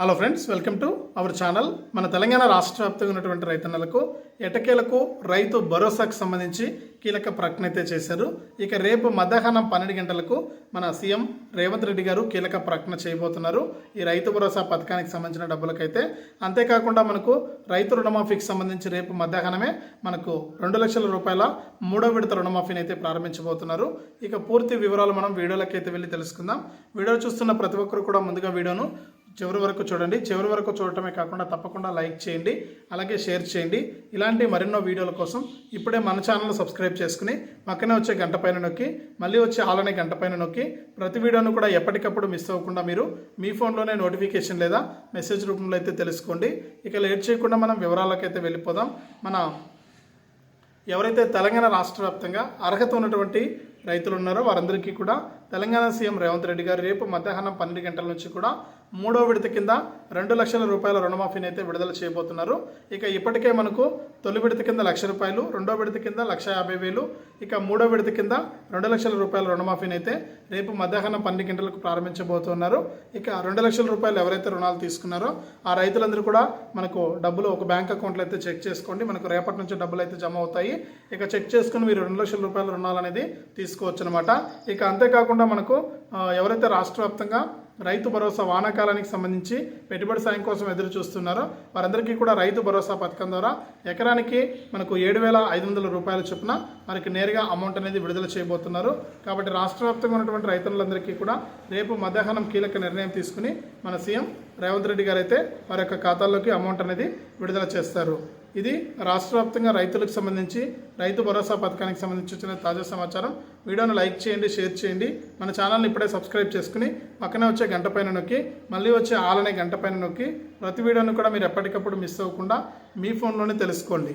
Hello friends welcome to our channel మన తెలంగాణ రాష్ట్ర వ్యాప్తంగా ఉన్నటువంటి రైతన్నలకు ఎటకేలకు రైతు భరోసాకు సంబంధించి కీలక ప్రకటన అయితే చేశారు. ఇక రేపు మధ్యాహ్నం పన్నెండు గంటలకు మన సీఎం రేవంత్ రెడ్డి గారు కీలక ప్రకటన చేయబోతున్నారు. ఈ రైతు భరోసా పథకానికి సంబంధించిన డబ్బులకైతే. అంతేకాకుండా మనకు రైతు రుణమాఫీకి సంబంధించి రేపు మధ్యాహ్నమే మనకు రెండు లక్షల రూపాయల మూడో విడత రుణమాఫీని అయితే ప్రారంభించబోతున్నారు. ఇక పూర్తి వివరాలు మనం వీడియోలకైతే అయితే వెళ్ళి తెలుసుకుందాం. వీడియో చూస్తున్న ప్రతి ఒక్కరు కూడా ముందుగా వీడియోను చివరి వరకు చూడండి. చివరి వరకు చూడటమే కాకుండా తప్పకుండా లైక్ చేయండి అలాగే షేర్ చేయండి. ఇలాంటి మరెన్నో వీడియోల కోసం ఇప్పుడే మన ఛానల్ సబ్స్క్రైబ్ చేసుకుని పక్కనే వచ్చే గంట పైన నొక్కి మళ్ళీ వచ్చే ఆలనే గంట పైన నొక్కి ప్రతి వీడియోను కూడా ఎప్పటికప్పుడు మిస్ అవ్వకుండా మీరు మీ ఫోన్లోనే నోటిఫికేషన్ లేదా మెసేజ్ రూపంలో అయితే తెలుసుకోండి. ఇక లేట్ చేయకుండా మనం వివరాలకైతే వెళ్ళిపోదాం. మన ఎవరైతే తెలంగాణ రాష్ట్ర వ్యాప్తంగా అర్హత ఉన్నటువంటి రైతులు ఉన్నారో. వారందరికీ కూడా తెలంగాణ సీఎం రేవంత్ రెడ్డి గారు రేపు మధ్యాహ్నం పన్నెండు గంటల నుంచి కూడా మూడో విడత కింద రెండు లక్షల రూపాయల రుణమాఫీని అయితే విడుదల చేయబోతున్నారు. ఇక ఇప్పటికే మనకు తొలి విడత కింద లక్ష రూపాయలు రెండో విడత కింద లక్ష యాభై వేలు ఇక మూడో విడత కింద రెండు లక్షల రూపాయల రుణమాఫీని అయితే రేపు మధ్యాహ్నం పన్నెండు గంటలకు ప్రారంభించబోతున్నారు. ఇక రెండు లక్షల రూపాయలు ఎవరైతే రుణాలు తీసుకున్నారో ఆ రైతులందరూ కూడా మనకు డబ్బులు ఒక బ్యాంక్ అకౌంట్లో అయితే చెక్ చేసుకోండి. మనకు రేపటి నుంచి డబ్బులు అయితే జమ అవుతాయి. ఇక చెక్ చేసుకుని మీరు రెండు లక్షల రూపాయల రుణాలు అనేది తీసుకోవచ్చు అనమాట ఇక అంతేకాకుండా మనకు ఎవరైతే రాష్ట్ర వ్యాప్తంగా రైతు భరోసా వానాకాలానికి సంబంధించి పెట్టుబడి సాయం కోసం ఎదురు చూస్తున్నారో వారందరికీ కూడా రైతు భరోసా పథకం ద్వారా ఎకరానికి మనకు ఏడు వేల ఐదు వందల రూపాయల చొప్పున మనకి నేరుగా అమౌంట్ అనేది విడుదల చేయబోతున్నారు. కాబట్టి రాష్ట్ర వ్యాప్తంగా ఉన్నటువంటి రైతులందరికీ కూడా రేపు మధ్యాహ్నం కీలక నిర్ణయం తీసుకుని మన సీఎం రేవంత్ రెడ్డి గారు అయితే వారి యొక్క ఖాతాల్లోకి అమౌంట్ అనేది విడుదల చేస్తారు. ఇది రాష్ట్ర వ్యాప్తంగా రైతులకు సంబంధించి రైతు భరోసా పథకానికి సంబంధించి వచ్చిన తాజా సమాచారం. వీడియోను లైక్ చేయండి షేర్ చేయండి. మన ఛానల్ని ఇప్పుడే సబ్స్క్రైబ్ చేసుకుని పక్కనే వచ్చే గంట పైన నొక్కి మళ్ళీ వచ్చే ఆలనే గంట పైన నొక్కి ప్రతి వీడియోను కూడా మీరు ఎప్పటికప్పుడు మిస్ అవ్వకుండా మీ ఫోన్లోనే తెలుసుకోండి.